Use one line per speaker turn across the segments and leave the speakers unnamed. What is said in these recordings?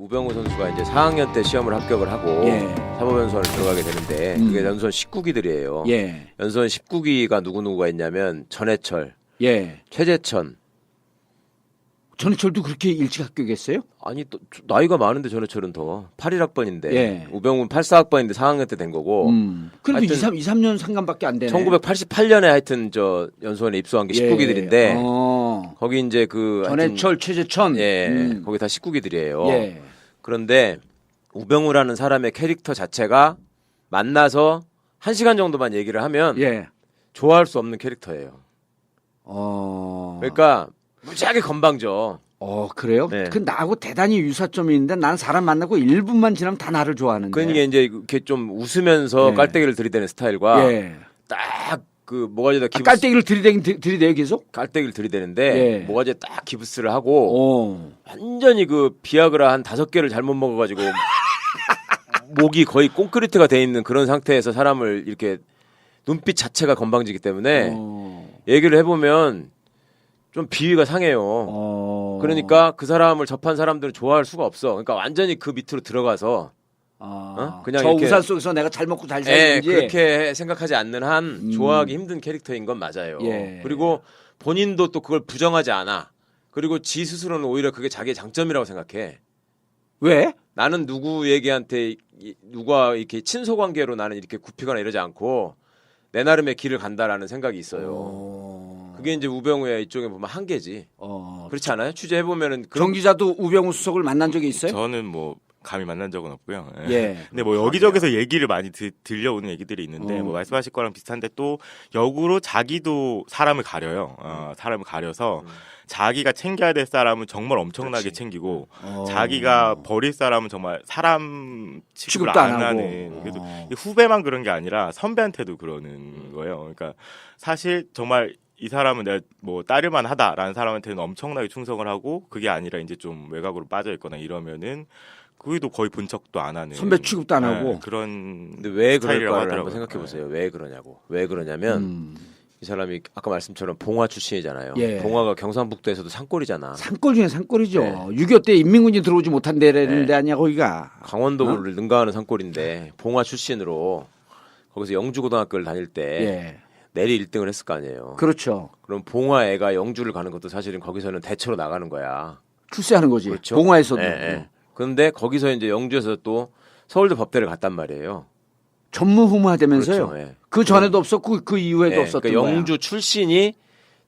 우병우 선수가 이제 4학년 때 시험을 합격을 하고
예.
사법연수원을 들어가게 되는데
음.
그게 연수원 19기들이에요.
예.
연수원 19기가 누구 누구가 있냐면 전해철,
예.
최재천.
전해철도 그렇게 일찍 합격했어요?
아니 또 나이가 많은데 전해철은 더 81학번인데
예.
우병우는 84학번인데 4학년 때 된 거고
음. 그래도
하여튼
2, 3, 2, 3년 상관밖에 안 되네.
1988년에 하여튼 저 연수원에 입소한 게 19기들인데
예. 어.
거기 이제 그 하여튼
전해철, 최재천.
예
음.
거기 다 19기들이에요.
예.
그런데 우병우라는 사람의 캐릭터 자체가 만나서 한 시간 정도만 얘기를 하면
예.
좋아할 수 없는 캐릭터예요.
어.
그러니까 무지하게 건방져.
어, 그래요?
네.
그 나하고 대단히 유사점이 있는데 난 사람 만나고 1분만 지나면 다 나를 좋아하는데.
그러니까 이제 이렇게 좀 웃으면서
네.
깔때기를 들이대는 스타일과
예.
딱 그 뭐가지다
아,
기부스
깔때기를 들이대긴 들- 들이대요 계속?
깔때기를 들이대는데
예.
뭐가지에 딱 기부스를 하고
어.
완전히 그 비아그라 한 다섯 개를 잘못 먹어가지고 목이 거의 콘크리트가 돼 있는 그런 상태에서 사람을 이렇게 눈빛 자체가 건방지기 때문에
어.
얘기를 해보면 좀 비위가 상해요.
어.
그러니까 그 사람을 접한 사람들은 좋아할 수가 없어. 그러니까 완전히 그 밑으로 들어가서
아,
어? 그냥
저
이렇게-
우산 속에서 내가 잘 먹고 잘
예,
살는지
그렇게 생각하지 않는 한
음.
좋아하기 힘든 캐릭터인 건 맞아요.
예.
그리고 본인도 또 그걸 부정하지 않아. 그리고 지 스스로는 오히려 그게 자기의 장점이라고 생각해.
왜?
나는 누구 얘기한테 이- 누가 이렇게 친소 관계로 나는 이렇게 굽히거나 이러지 않고 내 나름의 길을 간다라는 생각이 있어요.
어.
그게 이제 우병우의 이쪽에 보면 한계지.
어.
그렇지 않아요? 취재해 보면은 그런
정 기자도 우병우 수석을 만난 적이 있어요?
저는 뭐 감히 만난 적은 없고요. 예.
예.
근데 뭐 여기저기서 얘기를 많이 드- 들려오는 얘기들이 있는데
어.
뭐 말씀하실 거랑 비슷한데 또 역으로 자기도 사람을 가려요. 어, 사람을 가려서 자기가 챙겨야 될 사람은 정말 엄청나게
그렇지.
챙기고
어.
자기가 버릴 사람은 정말 사람 취급을 안,
안.
하는. 그래서
어.
이 후배만 그런 게 아니라 선배한테도 그러는 거예요. 그러니까 사실 정말 이 사람은 내가 뭐 따를만 하다라는 사람한테는 엄청나게 충성을 하고 그게 아니라 이제 좀 외곽으로 빠져 있거나 이러면은 그게도 거의 본 척도 안 하는
선배 취급도 안
네,
하고.
그런
근데 왜
스타일이라고
그럴까를
하더라고요.
한번 생각해 보세요. 왜 그러냐고. 왜 그러냐면
음.
이 사람이 아까 말씀처럼 봉화 출신이잖아요.
예.
봉화가 경상북도에서도 산골이잖아.
산골 중에 산골이죠.
네.
6.25 때 인민군이 들어오지 못한 데라는
네.
데 아니야 거기가.
강원도를 능가하는 산골인데 봉화 출신으로 거기서 영주고등학교를 다닐 때
예.
내리 1등을 했을 거 아니에요.
그렇죠.
그럼 봉화 애가 영주를 가는 것도 사실은 거기서는 대처로 나가는 거야.
출세하는 거지.
그렇죠.
봉화에서도.
예, 예. 그런데 거기서 이제 영주에서 또 서울대 법대를 갔단 말이에요.
전무후무하다면서요.
그렇죠. 예.
그 전에도 없었고 그 이후에도
예,
없었던
그러니까
거야.
영주 출신이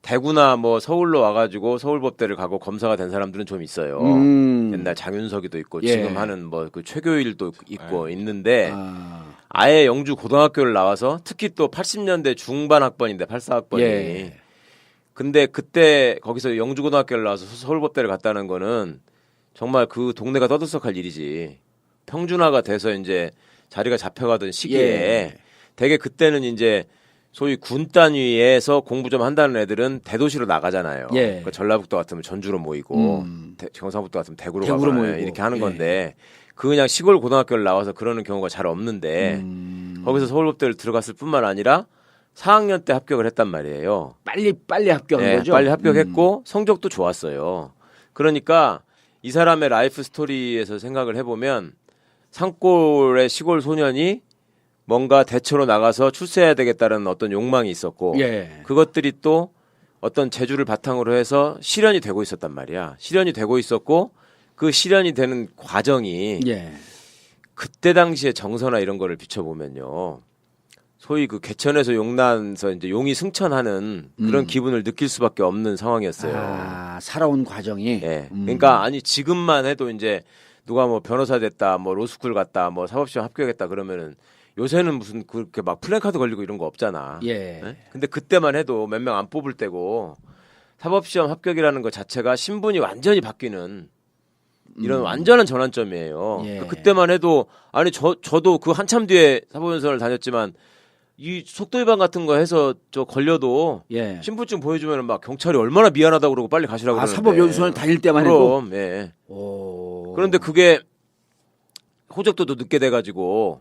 대구나 뭐 서울로 와가지고 서울법대를 가고 검사가 된 사람들은 좀 있어요.
음.
옛날 장윤석이도 있고
예.
지금 하는 뭐 그 최교일도 있고 있는데
아.
아예 영주 고등학교를 나와서 특히 또 80년대 중반 학번인데 84학번이
예.
근데 그때 거기서 영주 고등학교를 나와서 서- 서울법대를 갔다는 거는 정말 그 동네가 떠들썩할 일이지 평준화가 돼서 이제 자리가 잡혀가던 시기에
예.
되게 그때는 이제 소위 군 단위에서 공부 좀 한다는 애들은 대도시로 나가잖아요.
예.
그러니까 전라북도 같으면 전주로 모이고
음.
대- 경상북도 같으면 대구로,
대구로 모이고.
이렇게 하는
예.
건데 그 그냥 시골 고등학교를 나와서 그러는 경우가 잘 없는데
음.
거기서 서울법대를 들어갔을 뿐만 아니라 4학년 때 합격을 했단 말이에요.
빨리 빨리 합격한
예,
거죠.
빨리 합격했고 성적도 좋았어요. 그러니까 이 사람의 라이프 스토리에서 생각을 해보면 산골의 시골 소년이 뭔가 대처로 나가서 출세해야 되겠다는 어떤 욕망이 있었고
음. 예.
그것들이 또 어떤 재주를 바탕으로 해서 실현이 되고 있었단 말이야. 실현이 되고 있었고 그 실현이 되는 과정이
예.
그때 당시의 정서나 이런 거를 비춰보면요. 소위 그 개천에서 용난서 이제 용이 승천하는 그런
음.
기분을 느낄 수밖에 없는 상황이었어요.
아, 살아온 과정이.
예.
음.
그러니까 아니 지금만 해도 이제 누가 뭐 변호사 됐다, 뭐 로스쿨 갔다, 뭐 사법시험 합격했다 그러면은 요새는 무슨 그렇게 막 플랜카드 걸리고 이런 거 없잖아.
예.
예? 근데 그때만 해도 몇 명 안 뽑을 때고 사법시험 합격이라는 것 자체가 신분이 완전히 바뀌는 이런
음.
완전한 전환점이에요.
예.
그 그때만 해도 아니 저 저도 그 한참 뒤에 사법연수원을 다녔지만 이 속도 위반 같은 거 해서 저 걸려도
예.
신분증 보여주면 막 경찰이 얼마나 미안하다고 그러고 빨리 가시라고
아,
그러는데.
사법연수원 다닐 때만 해도.
그럼 예.
오.
그런데 그게 호적도도 늦게 돼가지고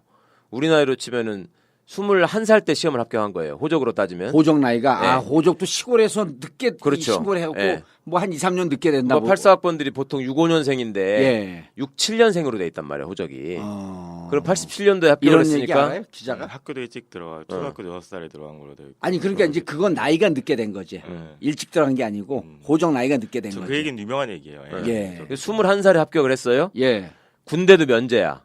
우리 나이로 치면은 21살 때 시험을 합격한 거예요. 호적으로 따지면.
호적 나이가 아
네.
호적도 시골에서 늦게
그렇죠.
신고를 해갖고
네.
뭐한 2, 3년 늦게 된다.
뭐 84학번들이 보통 6, 5년생인데
예.
6, 7년생으로 돼 있단 말이에요, 호적이.
어...
그럼 87년도에 합격을
이런 얘기
했으니까
알아요? 기자가?
학교도 일찍 들어가 초등학교 도 6살에 들어간 걸로 되어 있고
아니 그러니까 이제 그건 나이가 늦게 된 거지.
네.
일찍 들어간 게 아니고
음.
호적 나이가 늦게
된저
거지.
그 얘기는 유명한 얘기예요. 예.
예.
21살에 합격을 했어요.
예.
군대도 면제야.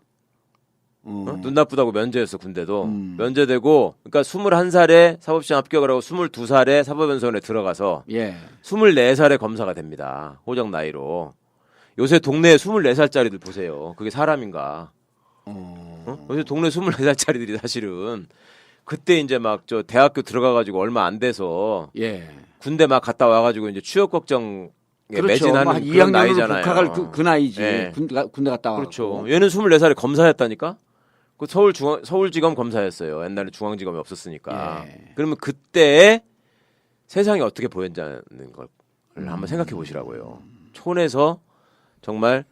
어.
어? 눈 나쁘다고 면제였어, 군대도.
음.
면제되고, 그러니까 21살에 사법시험 합격을 하고 22살에 사법연수원에 들어가서
예.
24살에 검사가 됩니다. 호적 나이로. 요새 동네에 24살짜리들 보세요. 그게 사람인가.
어.
어? 요새 동네 24살짜리들이 사실은 그때 이제 막 저 대학교 들어가가지고 얼마 안 돼서
예.
군대 막 갔다 와가지고 이제 취업 걱정에
그렇죠.
매진하는
뭐한
그런
2학년으로
나이잖아요.
복학할 그, 그 나이지.
예.
군대, 가- 군대 갔다 와.
그렇죠. 얘는 24살에 검사였다니까? 그 서울 중앙, 서울지검 검사였어요. 옛날에 중앙지검이 없었으니까.
예.
그러면 그때 세상이 어떻게 보였냐는 걸 한번 생각해 보시라고요. 촌에서 정말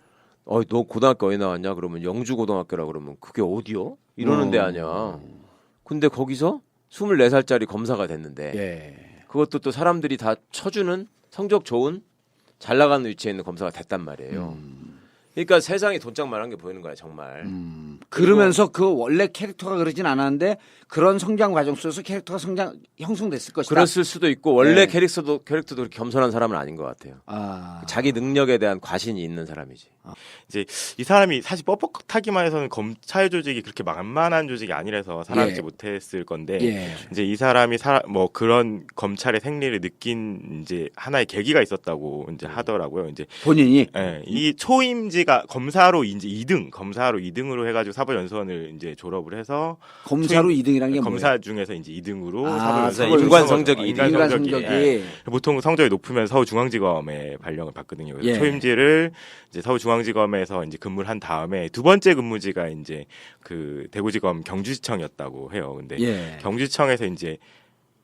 어, 너 고등학교 어디 나왔냐? 그러면 영주 고등학교라 그러면 그게 어디요? 이러는 데
어.
아니야. 근데 거기서 24살짜리 검사가 됐는데
예.
그것도 또 사람들이 다 쳐주는 성적 좋은 잘 나가는 위치에 있는 검사가 됐단 말이에요. 그러니까 세상이 돈짝만한 게 보이는 거야 정말.
음. 그러면서 그 원래 캐릭터가 그러진 않았는데 그런 성장 과정 속에서 캐릭터가 성장 형성됐을 것이다.
그랬을 수도 있고 원래
네.
캐릭터도 캐릭터도 그렇게 겸손한 사람은 아닌 것 같아요.
아.
자기 능력에 대한 과신이 있는 사람이지.
이제 이 사람이 사실 뻣뻣하기만 해서는 검찰 조직이 그렇게 만만한 조직이 아니라서 살아남지
예.
못했을 건데
예.
이제 이 사람이 사, 뭐 그런 검찰의 생리를 느낀 이제 하나의 계기가 있었다고 이제 하더라고요. 이제
본인이
예, 이 초임지가 검사로 이제 2등, 검사로 2등으로 해가지고 사법연수원을 이제 졸업을 해서
검사로
초임-
2등이 란 게
검사
뭐예요?
중에서 이제 2등으로
아,
사법연수원
인간 성적이.
인간
성적이,
성적이
예. 보통 성적이 높으면 서울중앙지검에 발령을 받거든요. 그래서
예.
초임지를 이제 서울중앙지검에서 이제 근무를 한 다음에 두 번째 근무지가 이제 그 대구지검 경주지청이었다고 해요. 근데
예.
경주청에서 이제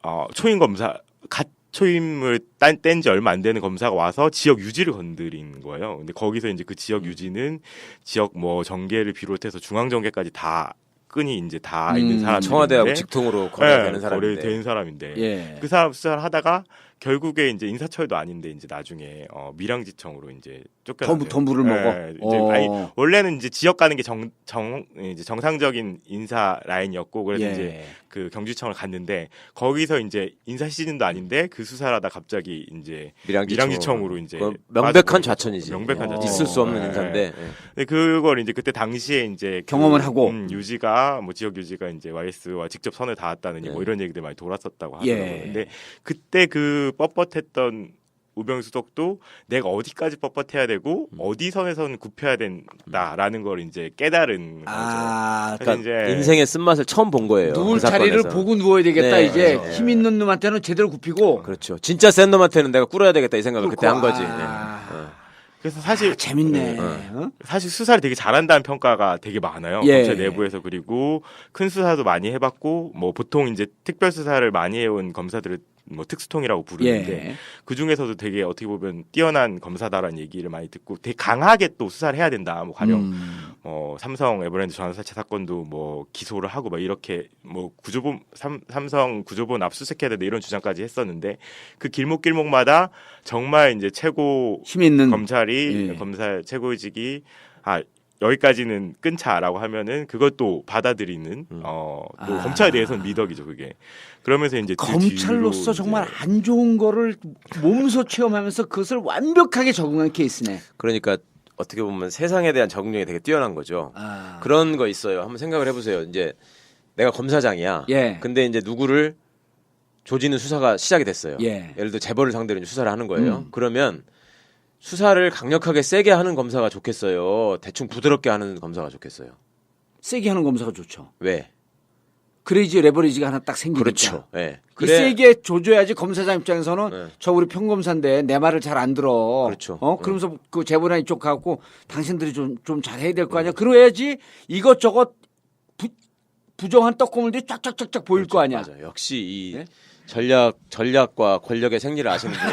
어, 초임 검사 갓 초임을 뗀 지 얼마 안 되는 검사가 와서 지역 유지를 건드린 거예요. 근데 거기서 이제 그 지역 유지는 지역 뭐 정계를 비롯해서 중앙 정계까지 다 끈이 이제 다 있는
음,
사람
청와대하고 직통으로 거래되는 사람인데.
된 사람인데
예.
그 사람 수사를 하다가 결국에 이제 인사처에도 아닌데 이제 나중에 어, 밀양지청으로 이제 쫓겨
더, 더 물을 먹어.
이제
어.
아니 원래는 이제 지역 가는 게 정 정 이제 정상적인 인사 라인이었고 그래서
예.
이제 그 경주청을 갔는데 거기서 이제 인사 시즌도 아닌데 그 수사를 하다 갑자기 이제
밀양지청으로,
밀양지청 으로 이제
그건 명백한. 좌천이지.
명백한
좌천.
있을 수 없는
예.
인사인데. 예.
근데 그걸 이제 그때 당시에 이제
경험을
그,
하고.
음, 유지가 뭐 지역 유지가 이제 YS와 직접 선을 닿았다느니
네.
뭐 이런 얘기들 많이 돌았었다고 하더라고요.
예.
근데 그때 그 뻣뻣했던 우병수석도 내가 어디까지 뻣뻣해야 되고
음.
어디 선에서는 굽혀야 된다라는 걸 이제 깨달은
아,
거죠.
그러니까
이제
인생의 쓴맛을 처음 본 거예요.
누울
그
자리를. 보고 누워야 되겠다
네,
이제
그래서.
힘 있는 놈한테는 제대로 굽히고
그렇죠. 진짜 센 놈한테는 내가 꿇어야 되겠다 이 생각을 그때 한 거지.
아.
예. 어.
그래서 사실
아, 재밌네.
네.
어?
사실 수사를 되게 잘한다는 평가가 되게 많아요.
예.
검찰 내부에서 그리고 큰 수사도 많이 해봤고 뭐 보통 이제 특별 수사를 많이 해온 검사들을 뭐 특수통이라고 부르는데
예.
그 중에서도 되게 어떻게 보면 뛰어난 검사다라는 얘기를 많이 듣고 되게 강하게 또 수사를 해야 된다. 뭐 가령
음.
뭐 삼성 에버랜드 전화사채 사건도 뭐 기소를 하고 막 이렇게 뭐 구조본 삼, 삼성 구조본 압수수색해야 된다 이런 주장까지 했었는데 그 길목길목마다 정말 이제 최고
힘 있는
검찰이
예.
검사 최고직이 아 여기까지는 끊자라고 하면은 그것도 받아들이는 어또
아.
검찰에 대해서는 미덕이죠 그게 그러면서 이제 그
검찰로서
뒤로
정말
이제
안 좋은 거를 몸소 체험하면서 그것을 완벽하게 적응한 케이스네.
그러니까 어떻게 보면 세상에 대한 적응력이 되게 뛰어난 거죠.
아.
그런 거 있어요. 한번 생각을 해보세요. 이제 내가 검사장이야.
예.
근데 이제 누구를 조지는 수사가 시작이 됐어요.
예.
예를 들어 재벌을 상대로 이제 수사를 하는 거예요.
음.
그러면 수사를 강력하게 세게 하는 검사가 좋겠어요. 대충 부드럽게 하는 검사가 좋겠어요.
세게 하는 검사가 좋죠.
왜?
그래야지 레버리지가 하나 딱 생기니까.
그렇죠. 예.
이 세게 조져야지 검사장 입장에서는
네.
저 우리 평검사인데 내 말을 잘 안 들어.
그렇죠.
어 그러면서 그 재벌이나 이쪽 가고 당신들이 좀 좀 잘해야 될 거 아니야. 그래야지 이것저것 부, 부정한 떡고물들이 쫙쫙쫙쫙 보일 거 아니야.
맞아. 역시 이
네?
전략 전략과 권력의 생리를 아시는 분이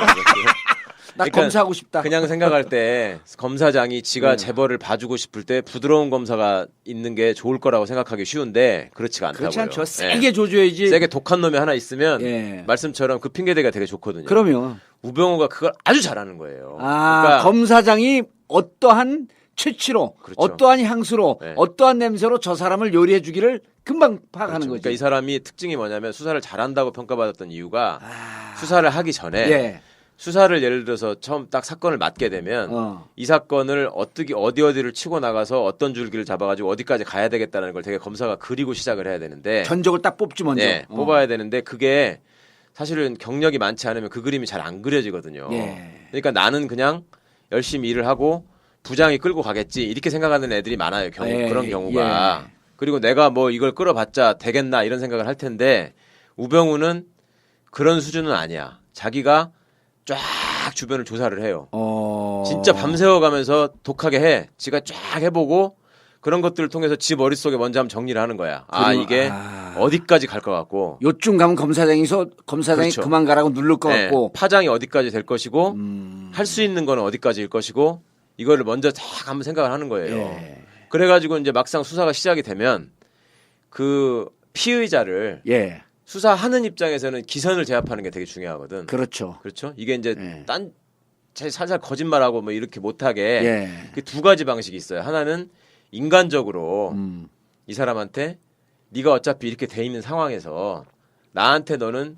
나
그러니까
검사하고 싶다.
그냥 생각할 때 검사장이 지가
네.
재벌을 봐주고 싶을 때 부드러운 검사가 있는 게 좋을 거라고 생각하기 쉬운데 그렇지가 않다고요.
그렇지 않죠.
예.
세게 줘줘야지.
세게 독한 놈이 하나 있으면
예.
말씀처럼 그 핑계대가 되게 좋거든요.
그러면
우병우가 그걸 아주 잘하는 거예요.
아
그러니까
검사장이 어떠한 채취로
그렇죠.
어떠한 향수로
네.
어떠한 냄새로 저 사람을 요리해 주기를 금방 파악하는
그렇죠.
거지.
그러니까 이 사람이 특징이 뭐냐면 수사를 잘한다고 평가받았던 이유가
아,
수사를 하기 전에
예.
수사를 예를 들어서 처음 딱 사건을 맡게 되면
어.
이 사건을 어떻게 어디 어디를 치고 나가서 어떤 줄기를 잡아가지고 어디까지 가야 되겠다는 걸 되게 검사가 그리고 시작을 해야 되는데
전적을 딱 뽑지 먼저.
네,
어.
뽑아야 되는데 그게 사실은 경력이 많지 않으면 그 그림이 잘 안 그려지거든요.
예.
그러니까 나는 그냥 열심히 일을 하고 부장이 끌고 가겠지 이렇게 생각하는 애들이 많아요. 경우,
예,
그런 경우가.
예.
그리고 내가 뭐 이걸 끌어봤자 되겠나 이런 생각을 할 텐데 우병우는 그런 수준은 아니야. 자기가 쫙 주변을 조사를 해요.
어.
진짜 밤새워 가면서 독하게 해. 지가 쫙 해보고 그런 것들을 통해서 지 머릿속에 먼저 한번 정리를 하는 거야. 아,
그리고-
이게
아.
어디까지 갈 것 같고.
요쯤 가면 검사장이서 검사장이
그렇죠.
그만 가라고 누를 것
네,
같고.
파장이 어디까지 될 것이고
음.
할 수 있는 거는 어디까지일 것이고 이거를 먼저 딱 한번 생각을 하는 거예요.
예.
그래가지고 이제 막상 수사가 시작이 되면 그 피의자를
예.
수사하는 입장에서는 기선을 제압하는 게 되게 중요하거든.
그렇죠.
그렇죠? 이게 이제
예.
딴 자- 살살 거짓말하고 뭐 이렇게 못하게
예.
그두 가지 방식이 있어요. 하나는 인간적으로
음.
이 사람한테 네가 어차피 이렇게 돼 있는 상황에서 나한테 너는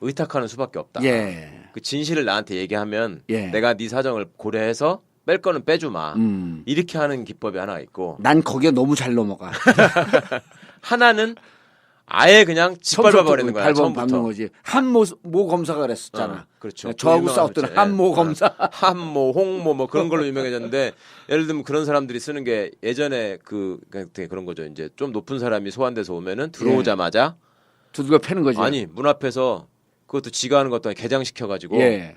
의탁하는 수밖에 없다.
예.
그 진실을 나한테 얘기하면
예.
내가 네 사정을 고려해서 뺄 거는 빼주마.
음.
이렇게 하는 기법이 하나 있고
난 거기에 너무 잘 넘어가.
하나는 아예 그냥 짓밟아 버리는 거야.
밟아 밟는
처음부터.
거지. 한모 모 검사가 그랬었잖아.
어, 그렇죠.
네, 저하고 싸웠던. 한모
예.
검사.
어, 한모, 홍모 뭐 그런 걸로 유명해졌는데 예를 들면 그런 사람들이 쓰는 게 예전에 그 되게 그런 거죠. 이제 좀 높은 사람이 소환돼서 오면은 들어오자마자
두들겨 패는 거지.
아니 문 앞에서 그것도 지가 하는 것도 개장시켜 가지고
예.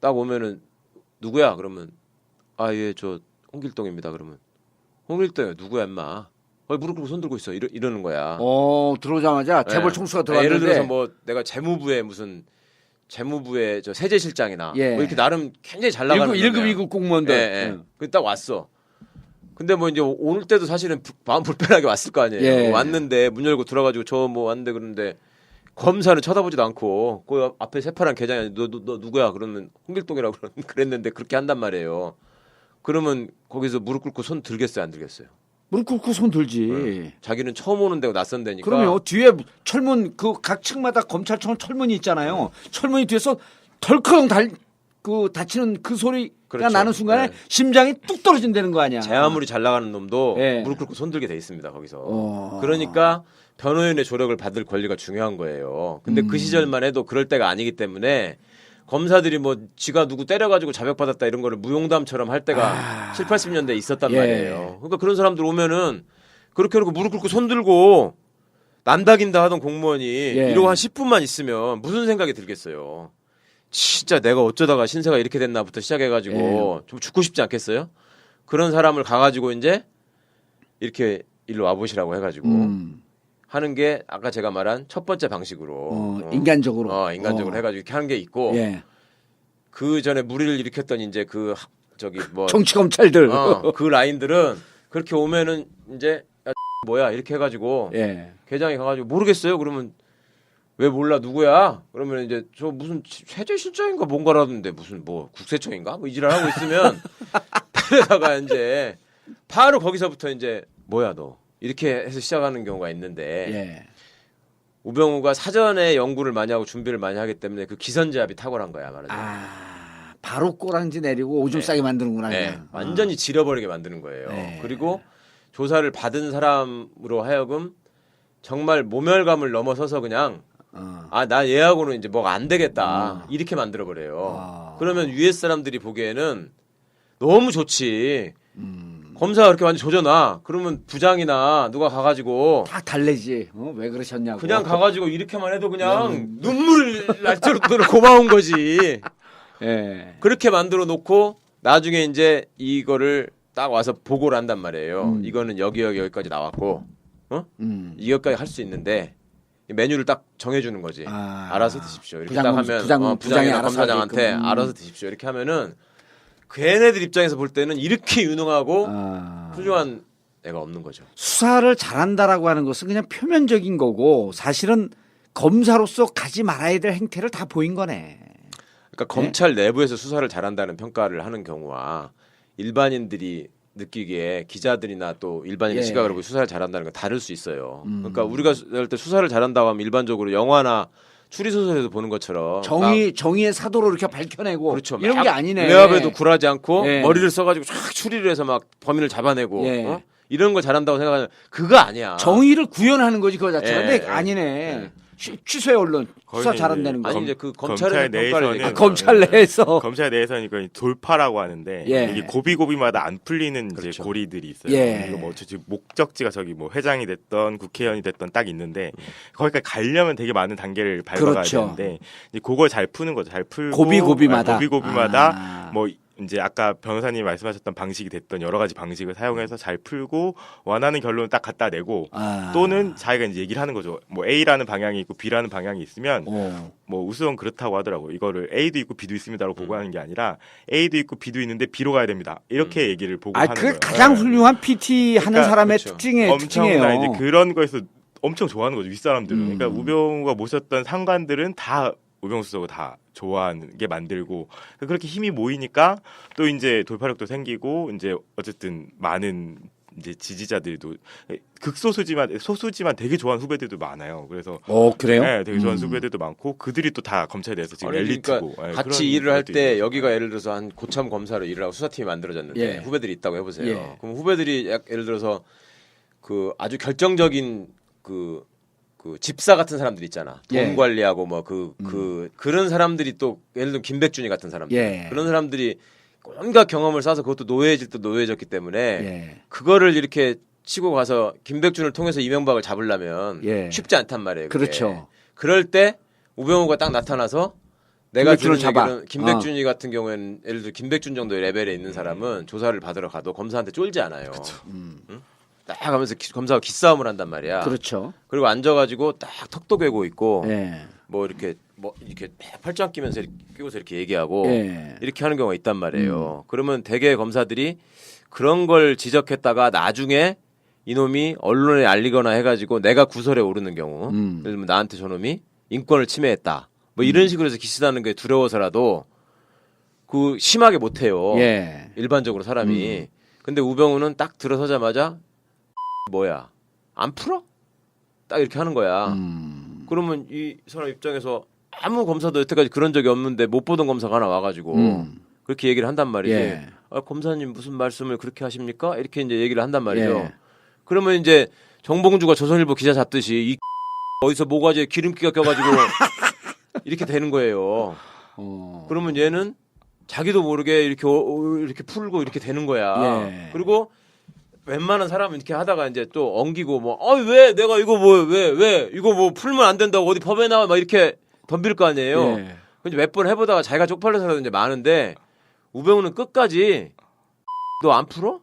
딱 오면은 누구야 그러면 아 예 저 홍길동입니다 그러면 홍길동이 누구야 임마 어 무릎 꿇고 손 들고 있어 이러, 이러는 거야
어 들어오자마자 재벌
예.
총수가
예,
들어왔는데
예를 들어서 뭐 내가 재무부에 무슨 재무부의 저 세제실장이나
예.
뭐 이렇게 나름 굉장히 잘 나가는
1급, 1급,
놈이야.
2급 공무원들.
예, 예.
응.
그딱 왔어. 근데 뭐 이제 오늘 때도 사실은 부- 마음 불편하게 왔을 거 아니에요.
예.
왔는데 문 열고 들어가지고 저 뭐 왔는데 그러는데 검사는 쳐다보지도 않고 그 앞에 새파란 계장이 너, 너, 너 누구야 그러면 홍길동이라고 그랬는데 그렇게 한단 말이에요. 그러면 거기서 무릎 꿇고 손 들겠어요 안 들겠어요?
무릎 꿇고 손 들지.
자기는 처음 오는 데고 낯선 데니까.
그러면 뒤에 철문 그 각 층마다 검찰청 철문이 있잖아요. 철문이 뒤에서 덜컹 달그 다치는 그 소리가
그렇죠.
나는 순간에
네.
심장이 뚝 떨어진다는 거 아니야.
제 아무리 잘 나가는 놈도
예.
무릎 꿇고 손 들게 돼 있습니다 거기서.
어.
그러니까 변호인의 조력을 받을 권리가 중요한 거예요. 근데
음.
그 시절만 해도 그럴 때가 아니기 때문에 검사들이 뭐 지가 누구 때려가지고 자백받았다 이런 거를 무용담처럼 할 때가 7, 80년대에 있었단
아. 예.
말이에요. 그러니까 그런 사람들 오면은 그렇게 그렇게 무릎 꿇고 손 들고 난다긴다 하던 공무원이
예.
이러고 한 10분만 있으면 무슨 생각이 들겠어요. 진짜 내가 어쩌다가 신세가 이렇게 됐나부터 시작해가지고 좀 죽고 싶지 않겠어요? 그런 사람을 가가지고 이제 이렇게 일로 와보시라고 해가지고
음.
하는 게 아까 제가 말한 첫 번째 방식으로
어,
어,
인간적으로.
어, 인간적으로
어.
해가지고 이렇게 하는 게 있고
예.
그 전에 무리를 일으켰던 이제 그 하- 저기 뭐
정치 검찰들.
어, 그 라인들은 그렇게 오면은 이제 야, 뭐야 이렇게 해가지고
예.
계장이 가가지고 모르겠어요 그러면 왜 몰라 누구야 그러면 이제 저 무슨 세제실장인가 뭔가라던데 무슨 뭐 국세청인가 뭐 이지랄 하고 있으면 그러다가 이제 바로 거기서부터 이제 뭐야 너 이렇게 해서 시작하는 경우가 있는데
예.
우병우가 사전에 연구를 많이 하고 준비를 많이 하기 때문에 그 기선제압이 탁월한 거야 말하자면.
아, 바로 꼬랑지 내리고 오줌
네.
싸게 만드는구나.
네,
그냥.
완전히 지려버리게 만드는 거예요.
네.
그리고 조사를 받은 사람으로 하여금 정말 모멸감을 넘어서서 그냥
어.
아나 얘하고는 이제 뭐가 안 되겠다 이렇게 만들어 버려요.
아.
그러면 위에 사람들이 보기에는 너무 좋지.
음.
검사가 그렇게 완전 조져놔. 그러면 부장이나 누가 가가지고
다 달래지. 어? 왜 그러셨냐고.
그냥 가가지고 이렇게만 해도 그냥 눈물 날 정도로 고마운 거지.
예.
그렇게 만들어 놓고 나중에 이제 이거를 딱 와서 보고를 한단 말이에요.
음.
이거는 여기 여기 여기까지 나왔고 어?
음.
이것까지 할 수 있는데 메뉴를 딱 정해주는 거지.
아.
알아서 드십시오. 이렇게
부장
딱
검사-
하면
부장-
어,
부장이
부장이나
알아서
검사장한테
하게끔. 음.
알아서 드십시오. 이렇게 하면은 걔네들 입장에서 볼 때는 이렇게 유능하고
아.
훌륭한 애가 없는 거죠.
수사를 잘한다라고 하는 것은 그냥 표면적인 거고 사실은 검사로서 가지 말아야 될 행태를 다 보인 거네.
그러니까 검찰 내부에서 수사를 잘한다는 평가를 하는 경우와 일반인들이 느끼기에 기자들이나 또 일반인의
예.
시각으로 수사를 잘한다는 건 다를 수 있어요.
음.
그러니까 우리가 할 때 수사를 잘한다고 하면 일반적으로 영화나 추리 소설에서 보는 것처럼
정의 정의의 사도로 이렇게 밝혀내고
막 그렇죠.
이런 막게 아니네.
외압에도 굴하지 않고
예.
머리를 써가지고 쫙 추리를 해서 막 범인을 잡아내고
예.
어? 이런 걸 잘한다고 생각하면 그거 아니야.
정의를 구현하는 거지 그거 자체가.
예,
근데
예.
아니네.
예.
취- 취소해 언론 수사 잘한다는 거.
아니
검-
이제 그
검찰 내에서는-
얘기하는
아, 검찰
거예요.
내에서
검찰 내에서는 이거 돌파라고 하는데
예.
이게 고비 고비마다 안 풀리는 이제
그렇죠.
고리들이 있어요.
예.
이거 뭐 저기 목적지가 저기 뭐 회장이 됐던 국회의원이 됐던 딱 있는데 거기까지 가려면 되게 많은 단계를 밟아가야
그렇죠.
되는데 이제 그걸 잘 푸는 거죠. 잘 풀고
고비 고비마다.
아, 고비 고비마다
아.
뭐 이제 아까 변호사님이 말씀하셨던 방식이 됐던 여러 가지 방식을 사용해서 잘 풀고 원하는 결론을 딱 갖다 내고
아.
또는 자기가 이제 얘기를 하는 거죠. 뭐 A라는 방향이 있고 B라는 방향이 있으면
어.
뭐 우수원 그렇다고 하더라고. 이거를 A도 있고 B도 있습니다라고 보고하는 게 아니라 A도 있고 B도 있는데 B로 가야 됩니다. 이렇게 얘기를 보고
아,
하는
그게
거예요.
가장
예.
훌륭한 PT 하는
그러니까
사람의
그렇죠.
특징이에요.
엄청나 이제 그런 거에서 엄청 좋아하는 거죠 윗사람들은.
음.
그러니까 우병우가 모셨던 상관들은 다 우병우 수석을 다 좋아하는 게 만들고 그렇게 힘이 모이니까 또 이제 돌파력도 생기고 이제 어쨌든 많은 이제 지지자들도 극소수지만 소수지만 되게 좋아하는 후배들도 많아요. 그래서
어, 그래요?
네, 되게 좋아하는
음.
후배들도 많고 그들이 또 다 검찰에 대해서 지금
아니,
엘리트고
그러니까
예,
같이 일을 할 때 여기가 예를 들어서 한 고참 검사로 일을 하고 수사팀이 만들어졌는데
예.
후배들이 있다고 해보세요.
예.
그럼 후배들이 약- 예를 들어서 그 아주 결정적인 그, 그 집사 같은 사람들 있잖아. 돈
예.
관리하고 뭐그그 그런 사람들이 또 예를 들면 김백준이 같은 사람들
예.
그런 사람들이 온갖 경험을 쌓아서 그것도 노예해질 때 노예해졌기 때문에
예.
그거를 이렇게 치고 가서 김백준을 통해서 이명박을 잡으려면
예.
쉽지 않단 말이에요. 그게.
그렇죠.
그럴 때 우병우가 딱 나타나서 내가
김백준을
들은
잡아.
얘기는 김백준이 같은 경우에는 예를 들어 김백준 정도의 레벨에 있는 사람은 조사를 받으러 가도 검사한테 쫄지 않아요.
음.
딱 하면서 기- 검사하고 기싸움을 한단 말이야.
그렇죠.
그리고 앉아가지고 딱 턱도 괴고 있고
예.
뭐 이렇게 뭐 이렇게 팔짱 끼면서 이렇게 끼고서 이렇게 얘기하고
예.
이렇게 하는 경우가 있단 말이에요. 그러면 대개 검사들이 그런 걸 지적했다가 나중에 이놈이 언론에 알리거나 해가지고 내가 구설에 오르는 경우,
음.
예를 들면 나한테 저놈이 인권을 침해했다, 뭐 이런 식으로 해서 기시다는 게 두려워서라도 그 심하게 못해요.
예.
일반적으로 사람이. 근데 우병우는 딱 들어서자마자 뭐야 안 풀어? 딱 이렇게 하는 거야.
음.
그러면 이 사람 입장에서 아무 검사도 여태까지 그런 적이 없는데 못 보던 검사가 하나 와가지고
음.
그렇게 얘기를 한단 말이지.
예.
아, 검사님 무슨 말씀을 그렇게 하십니까? 이렇게 이제 얘기를 한단 말이죠.
예.
그러면 이제 정봉주가 조선일보 기자 잡듯이 이 어디서 모가지에 기름기가 껴가지고 이렇게 되는 거예요.
어.
그러면 얘는 자기도 모르게 이렇게 어- 이렇게 풀고 이렇게 되는 거야.
예.
그리고 웬만한 사람은 이렇게 하다가 이제 또 엉기고 뭐, 아, 왜 내가 이거 뭐, 왜, 왜, 이거 뭐 풀면 안 된다고 어디 법에 나와 막 이렇게 덤빌 거 아니에요.
예.
근데 몇 번 해보다가 자기가 쪽팔려서 라도 이제 많은데 우병우는 끝까지 너 안 풀어?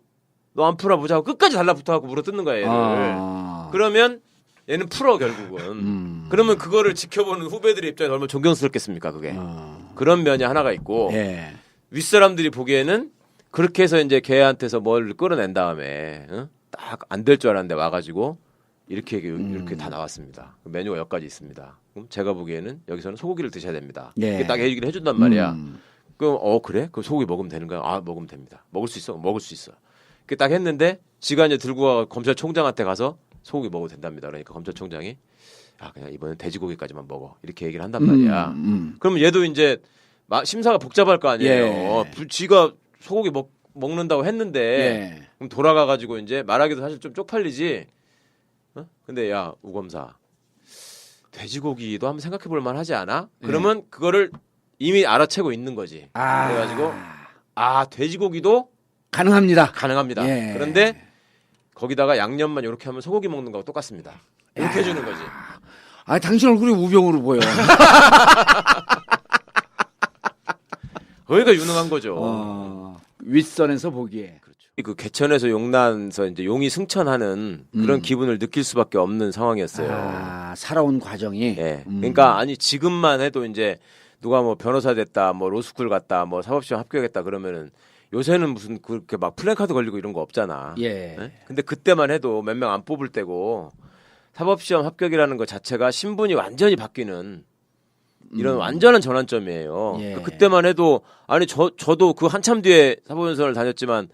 너 안 풀어 보자고 끝까지 달라붙어갖고 물어뜯는 거야 얘를.
아.
그러면 얘는 풀어 결국은.
음.
그러면 그거를 지켜보는 후배들의 입장이 얼마나 존경스럽겠습니까 그게.
어.
그런 면이 하나가 있고
예.
윗사람들이 보기에는 그렇게 해서 이제 걔한테서 뭘 끌어낸 다음에 딱안 될 줄 알았는데 와가지고 이렇게 이렇게,
음.
다 나왔습니다. 그 메뉴가 여기까지 있습니다. 그럼 제가 보기에는 여기서는 소고기를 드셔야 됩니다.
예.
이렇게 딱 얘기를 해준단 말이야.
음.
그럼 어 그래? 그럼 소고기 먹으면 되는 거야? 아 먹으면 됩니다. 먹을 수 있어? 먹을 수 있어. 이렇게 딱 했는데 지가 이제 들고 가 검찰총장한테 가서 소고기 먹어도 된답니다. 그러니까 검찰총장이 아 그냥 이번엔 돼지고기까지만 먹어 이렇게 얘기를 한단 말이야.
음, 음.
그러면 얘도 이제 마- 심사가 복잡할 거 아니에요.
예.
지가 소고기 먹, 먹는다고 했는데
예.
그럼 돌아가 가지고 이제 말하기도 사실 좀 쪽팔리지. 어? 근데 야 우검사 돼지고기도 한번 생각해 볼 만하지 않아? 그러면 그거를 이미 알아채고 있는 거지.
예. 아.
그래가지고 아 돼지고기도
가능합니다.
가능합니다.
예.
그런데 거기다가 양념만 이렇게 하면 소고기 먹는 거하고 똑같습니다. 이렇게 해주는 거지.
아, 당신 얼굴이 우병우로 보여.
거기가 유능한 거죠.
어, 윗선에서 보기에.
그렇죠. 그 개천에서 용난서 이제 용이 승천하는 그런
음.
기분을 느낄 수밖에 없는 상황이었어요.
아, 살아온 과정이.
예.
음.
그러니까 아니 지금만 해도 이제 누가 뭐 변호사 됐다, 뭐 로스쿨 갔다, 뭐 사법시험 합격했다 그러면은 요새는 무슨 그렇게 막 플래카드 걸리고 이런 거 없잖아.
예.
예? 근데 그때만 해도 몇 명 안 뽑을 때고 사법시험 합격이라는 것 자체가 신분이 완전히 바뀌는 이런 완전한 전환점이에요.
음. 예.
그 그때만 해도 아니 저 저도 그 한참 뒤에 사법연수원을 다녔지만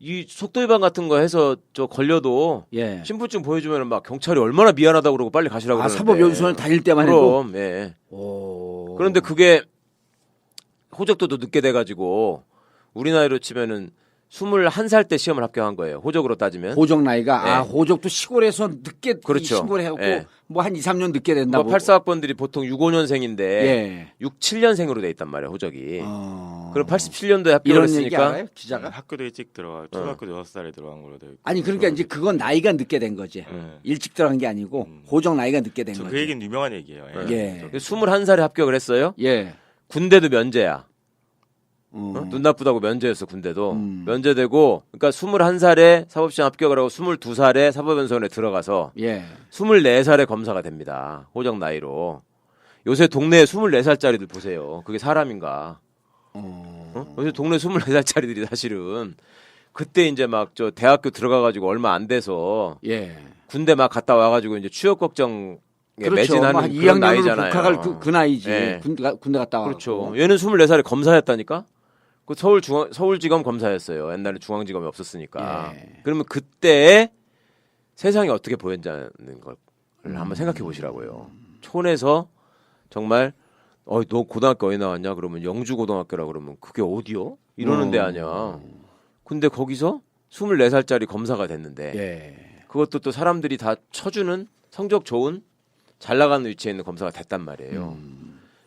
이 속도 위반 같은 거 해서 저 걸려도
예.
신분증 보여주면 막 경찰이 얼마나 미안하다고 그러고 빨리 가시라고
아,
그러는데.
사법연수원 다닐 때만 해도.
그럼 예.
오.
그런데 그게 호적도도 늦게 돼 가지고 우리 나이로 치면은 21살 때 시험을 합격한 거예요. 호적으로 따지면.
호적 나이가 아
예.
호적도 시골에서 늦게
그렇죠.
신고를 해갖고
예.
뭐한 2, 3년 늦게 된다고.
뭐 84학번들이 보통 65년생인데
예.
6, 7년생으로 돼 있단 말이에요, 호적이.
어.
그럼 87년도에 합격을 했으니까
알아요? 기자가?
학교도 일찍 들어가 초등학교 도 6살에 들어간 걸로 되어 있고.
아니 그러니까 이제 그건 나이가 늦게 된 거지.
예.
일찍 들어간 게 아니고
음.
호적 나이가 늦게
된저
거지.
그 얘기는 유명한 얘기예요. 예.
예.
21살에 합격을 했어요.
예.
군대도 면제야.
어.
어? 눈 나쁘다고 면제였어, 군대도.
음.
면제되고, 그러니까 21살에 사법시험 합격을 하고 22살에 사법연수원에 들어가서
예.
24살에 검사가 됩니다. 호적 나이로. 요새 동네에 24살짜리들 보세요. 그게 사람인가.
어.
어? 요새 동네 24살짜리들이 사실은 그때 이제 막 저 대학교 들어가가지고 얼마 안 돼서
예.
군대 막 갔다 와가지고 이제 취업 걱정에
그렇죠.
매진하는 그런
2학년으로
나이잖아요.
복학할 그, 그 나이지.
예.
군대, 가- 군대 갔다 와.
그렇죠. 얘는 24살에 검사였다니까? 그 서울 중앙, 서울지검 검사였어요. 옛날에 중앙지검이 없었으니까.
예.
그러면 그때 세상이 어떻게 보였냐는 걸 한번 생각해 보시라고요. 촌에서 정말 어, 너 고등학교 어디 나왔냐? 그러면 영주 고등학교라 그러면 그게 어디요? 이러는 데 아니야. 근데 거기서 24살짜리 검사가 됐는데
예.
그것도 또 사람들이 다 쳐주는 성적 좋은 잘 나가는 위치에 있는 검사가 됐단 말이에요.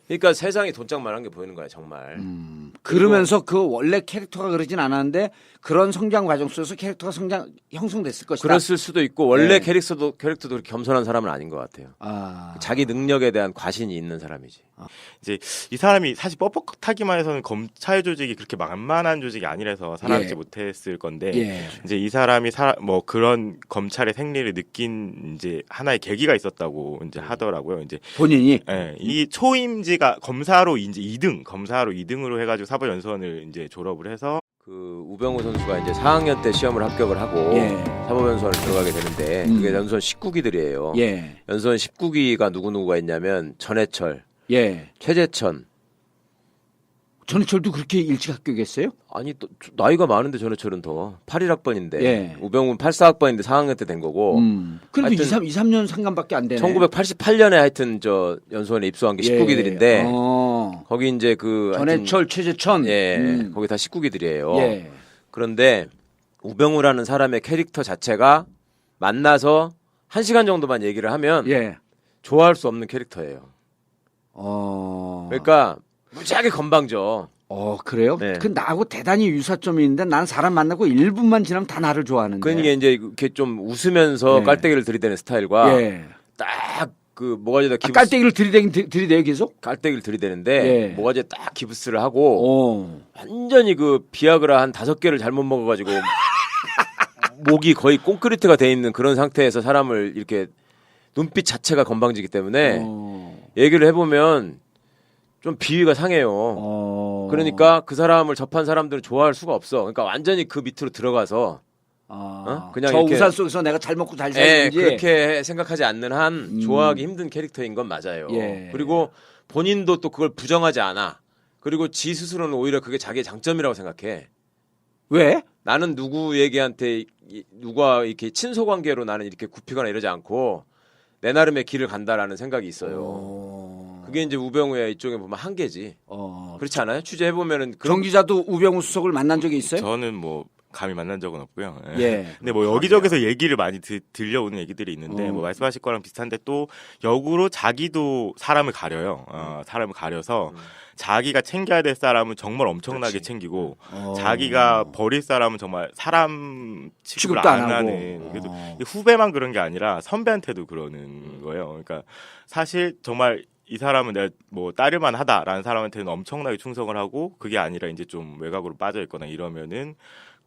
그러니까 세상이 돈짝만한 게 보이는 거야 정말.
음. 그러면서 그 원래 캐릭터가 그러진 않았는데 그런 성장 과정 속에서 캐릭터가 성장 형성됐을 것이다.
그랬을 수도 있고 원래
네.
캐릭터도 캐릭터도 그렇게 겸손한 사람은 아닌 것 같아요.
아.
자기 능력에 대한 과신이 있는 사람이지.
이제 이 사람이 사실 뻣뻣하기만 해서는 검찰 조직이 그렇게 만만한 조직이 아니라서 살아남지
예.
못했을 건데
예.
이제 이 사람이 사, 뭐 그런 검찰의 생리를 느낀 이제 하나의 계기가 있었다고 이제 하더라고요. 이제
본인이
예, 이 초임지가 검사로 이제 2등 검사로 2등으로 해가지고 사법연수원을 이제 졸업을 해서
그 우병우 선수가 이제 4학년 때 시험을 합격을 하고
예.
사법연수원을 들어가게 되는데
음.
그게 연수원 19기들이에요.
예.
연수원 19기가 누구 누구가 있냐면 전해철,
예.
최재천.
전해철도 그렇게 일찍 합격했어요?
아니 또 나이가 많은데 전해철은 더 81학번인데
예.
우병우는 84학번인데 4학년 때 된 거고
음. 그래도
하여튼
2, 3, 2, 3년 상관밖에 안 되네.
1988년에 하여튼 저 연수원에 입소한 게 19기들인데
예. 어.
거기 이제 그 하여튼
전해철, 최재천.
예,
음.
거기 다 19기들이에요.
예.
그런데 우병우라는 사람의 캐릭터 자체가 만나서 한 시간 정도만 얘기를 하면
예.
좋아할 수 없는 캐릭터예요.
어.
그러니까 무지하게 건방져.
어, 그래요?
네.
그 나하고 대단히 유사점이 있는데 난 사람 만나고 1분만 지나면 다 나를 좋아하는데.
그러니까 이제 이렇게 좀 웃으면서
네.
깔때기를 들이대는 스타일과
예.
딱그 뭐가지다
아,
기부스
깔때기를 들이대긴 들- 들이대요 계속?
깔때기를 들이대는데
예.
뭐가지 딱 기부스를 하고
어.
완전히 그 비아그라 한 다섯 개를 잘못 먹어가지고 목이 거의 콘크리트가 돼 있는 그런 상태에서 사람을 이렇게 눈빛 자체가 건방지기 때문에
어.
얘기를 해보면 좀 비위가 상해요.
어.
그러니까 그 사람을 접한 사람들은 좋아할 수가 없어. 그러니까 완전히 그 밑으로 들어가서
어.
어? 그냥
저
이렇게-
우산 속에서 내가 잘 먹고 잘
예,
살는지
그렇게 생각하지 않는 한
음.
좋아하기 힘든 캐릭터인 건 맞아요.
예.
그리고 본인도 또 그걸 부정하지 않아. 그리고 지 스스로는 오히려 그게 자기의 장점이라고 생각해.
왜?
나는 누구 얘기한테 이- 누가 이렇게 친소 관계로 나는 이렇게 굽히거나 이러지 않고 내 나름의 길을 간다라는 생각이 있어요.
어.
그게 이제 우병우의 이쪽에 보면 한계지.
어.
그렇지 않아요? 취재해 보면은 그런
정 기자도 우병우 수석을 만난 적이 있어요?
저는 뭐 감히 만난 적은 없고요. 예.
예.
근데 뭐 여기저기서 얘기를 많이 드- 들려오는 얘기들이 있는데
어.
뭐 말씀하실 거랑 비슷한데 또 역으로 자기도 사람을 가려요. 어, 사람을 가려서
음.
자기가 챙겨야 될 사람은 정말 엄청나게
그렇지.
챙기고
어.
자기가 버릴 사람은 정말 사람 취급을
취급도
안,
안 하고.
하는. 그래서
어.
이 후배만 그런 게 아니라 선배한테도 그러는 거예요. 그러니까 사실 정말 이 사람은 내가 뭐 따를만 하다라는 사람한테는 엄청나게 충성을 하고 그게 아니라 이제 좀 외곽으로 빠져 있거나 이러면은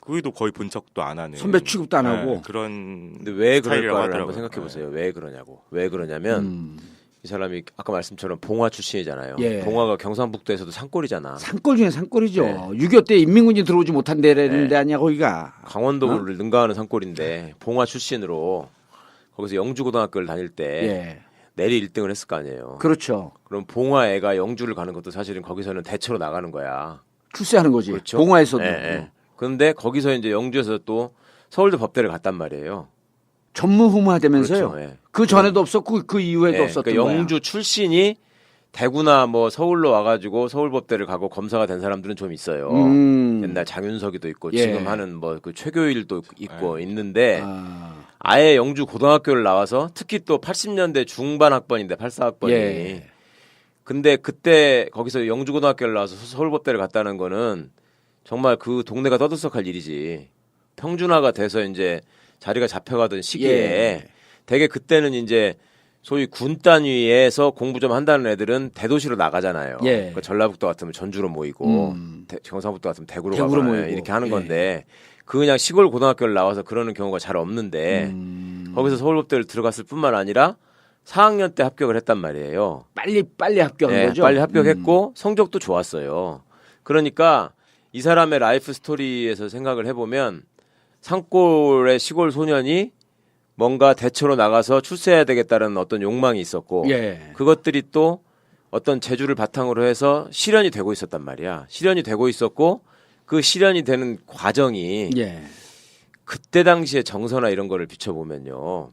거기도 거의 본 척도 안 하는
선배 취급도 안
네,
하고.
그런
근데 왜
스타일이라고
그럴까를
하더라고요.
한번 생각해 보세요. 왜 그러냐고. 왜 그러냐면
음.
이 사람이 아까 말씀처럼 봉화 출신이잖아요.
예.
봉화가 경상북도에서도 산골이잖아.
산골 중에 산골이죠.
네.
6.25 때 인민군이 들어오지 못한 데라는
네.
데 아니야 거기가.
강원도를 능가하는 산골인데 봉화 출신으로 거기서 영주고등학교를 다닐 때
예.
내리 1등을 했을 거 아니에요.
그렇죠.
그럼 봉화 애가 영주를 가는 것도 사실은 거기서는 대처로 나가는 거야.
출세하는 거지.
그렇죠.
봉화에서도.
예, 예. 그런데 거기서 이제 영주에서 또 서울대 법대를 갔단 말이에요.
전무후무하다면서요.
그렇죠. 예.
그 전에도 없었고 그 이후에도
예,
없었던
그러니까
거야.
영주 출신이 대구나 뭐 서울로 와가지고 서울법대를 가고 검사가 된 사람들은 좀 있어요.
음.
옛날 장윤석이도 있고
예.
지금 하는 뭐 그 최교일도 있고 있는데
아,
아예 영주 고등학교를 나와서 특히 또 80년대 중반 학번인데 84학번이
예.
근데 그때 거기서 영주 고등학교를 나와서 서울법대를 갔다는 거는 정말 그 동네가 떠들썩할 일이지. 평준화가 돼서 이제 자리가 잡혀가던 시기에
예.
되게 그때는 이제 소위 군 단위에서 공부 좀 한다는 애들은 대도시로 나가잖아요.
예.
그러니까 전라북도 같으면 전주로 모이고
음.
대- 경상북도 같으면 대구로,
대구로
가거나
모이고.
이렇게 하는
예.
건데 그 그냥 시골 고등학교를 나와서 그러는 경우가 잘 없는데
음.
거기서 서울법대를 들어갔을 뿐만 아니라 4학년 때 합격을 했단 말이에요.
빨리 빨리 합격한
예,
거죠.
빨리 합격했고 성적도 좋았어요. 그러니까 이 사람의 라이프 스토리에서 생각을 해보면 산골의 시골 소년이 뭔가 대처로 나가서 출세해야 되겠다는 어떤 욕망이 있었고
음. 예.
그것들이 또 어떤 재주를 바탕으로 해서 실현이 되고 있었단 말이야. 실현이 되고 있었고 그 실현이 되는 과정이
예.
그때 당시의 정서나 이런 거를 비춰보면요.